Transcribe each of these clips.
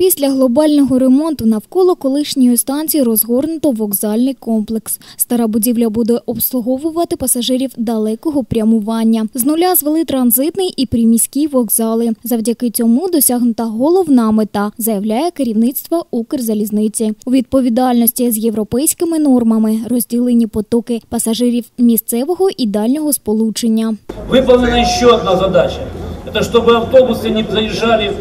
Після глобального ремонту навколо колишньої станції розгорнуто вокзальний комплекс. Стара будівля буде обслуговувати пасажирів далекого прямування. З нуля звели транзитний і приміський вокзали. Завдяки цьому досягнута головна мета, заявляє керівництво Укрзалізниці. У відповідальності з європейськими нормами розділені потоки пасажирів місцевого і дальнього сполучення. Выполнена еще одна задача. Это чтобы автобусы не заезжали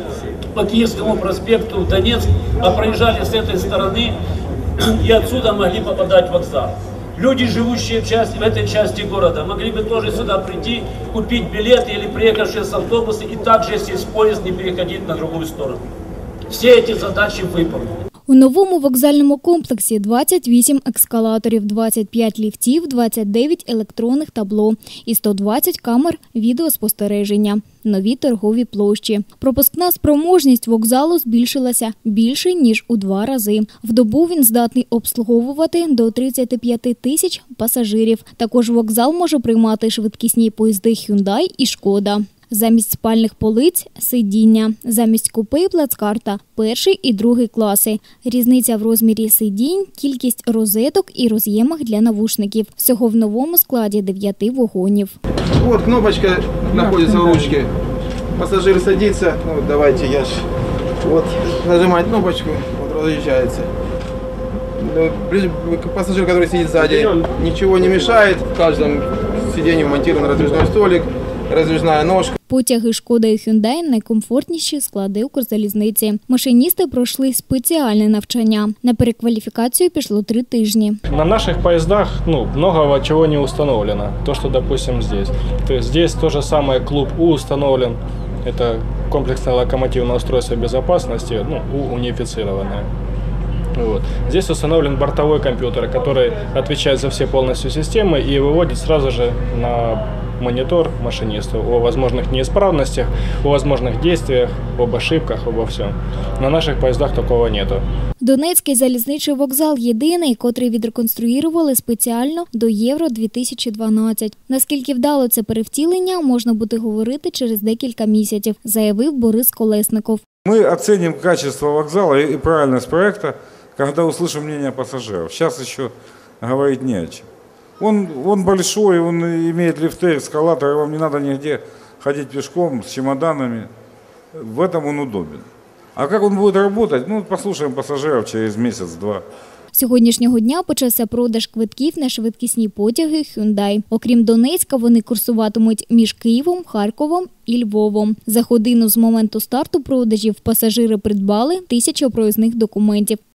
по Киевскому проспекту в Донецк, а проезжали с этой стороны и отсюда могли попадать в вокзал. Люди, живущие в, части, в этой части города, могли бы тоже сюда прийти, купить билеты или приехавшие с автобуса и также сесть в поезд, не переходить на другую сторону. Все эти задачи выполнены. У новому вокзальному комплексі 28 ескалаторів, 25 ліфтів, 29 електронних табло і 120 камер відеоспостереження. Нові торгові площі. Пропускна спроможність вокзалу збільшилася більше ніж у два рази. В добу він здатний обслуговувати до 35 тисяч пасажирів. Також вокзал може приймати швидкісні поїзди Hyundai і Шкода. Замість спальних полиць – сидіння, замість купе – плацкарта, перший і другий класи. Різниця в розмірі сидінь, кількість розеток і роз'ємах для навушників. Всього в новому складі дев'яти вагонів. Вот кнопочка находится в ручке. Пассажир садится. Ну, давайте я ж. Вот нажимает кнопочку, вот разъезжается. Ну, ближе- Пассажир, который сидит сзади, ничего не мешает. В каждом сиденье вмонтирован раздвижной столик, раздвижная ножка. Потяги «Шкода» і «Хюндай» – найкомфортніші склади Укрзалізниці. Машиністи пройшли спеціальне навчання. На перекваліфікацію пішло три тижні. На наших поездах ну, многого чего не установлено. То, что, допустим, здесь. То есть здесь то же самое клуб У установлен. Это комплексное локомотивное устройство безопасности, ну, У унифицированное. Вот. Здесь установлен бортовой компьютер, который отвечает за все полностью системы и выводит сразу же на монитор машинисту о возможных неисправностях, о возможных действиях, об ошибках, обо всем. На наших поездах такого нету. Донецький залізничий вокзал єдиний, котрий відреконструювали спеціально до Євро 2012. Наскільки вдало це перевтілення, можна буде говорити через декілька місяців, заявив Борис Колесников. Мы оценим качество вокзала и и правильность проекта, когда услышим мнение пассажиров. Сейчас еще говорить не о чем. Он, он большой, он имеет лифты, эскалаторы, вам не надо нигде ходить пешком с чемоданами. В этом он удобен. А как он будет работать, ну, послушаем пассажиров через месяц-два. З Сьогоднішнього дня почався продаж квитків на швидкісні потяги Hyundai. Окрім Донецька, вони курсуватимуть між Києвом, Харковом і Львовом. За годину з моменту старту продажів пасажири придбали тисячу проїзних документів.